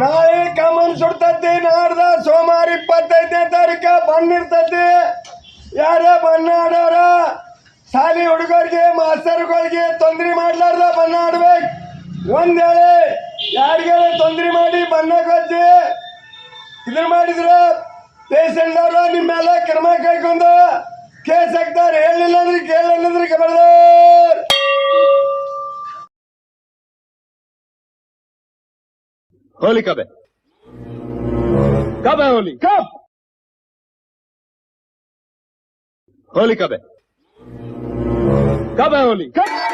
ನಾಳೆ ಕಮನ್ ಸುಡ್ತತಿ, ನಾಡ್ದ ಸೋಮವಾರ ಇಪ್ಪತ್ತೈದನೇ ತಾರೀಕ ಬಂದಿರ್ತತಿ ಯಾರ ಬಣ್ಣ ಆಡೋರ ಶಾಲಿ ಹುಡುಗರಿಗೆ, ಮಾಸ್ತರ್ಗಳಿಗೆ ತೊಂದ್ರೆ ಮಾಡ್ಲಾರ್ದ ಬಣ್ಣ ಆಡ್ಬೇಕು. ಒಂದ್ ಹೇಳಿ ತೊಂದ್ರೆ ಮಾಡಿ ಬಣ್ಣ ಕೊಚ್ಚಿ ಇದನ್ನ ಮಾಡಿದ್ರ ಪೇಷಂಟ್ ನಿಮ್ಮ ಮೇಲೆ ಕ್ರಮ ಕೈಕೊಂಡು ಕೇಸ್ ಹಾಕ್ತಾರೆ. ಹೇಳಿಲ್ಲ ಅಂದ್ರೆ Холи кабе? Кабе холи? Кап! Холи кабе? Кабе холи? Кап!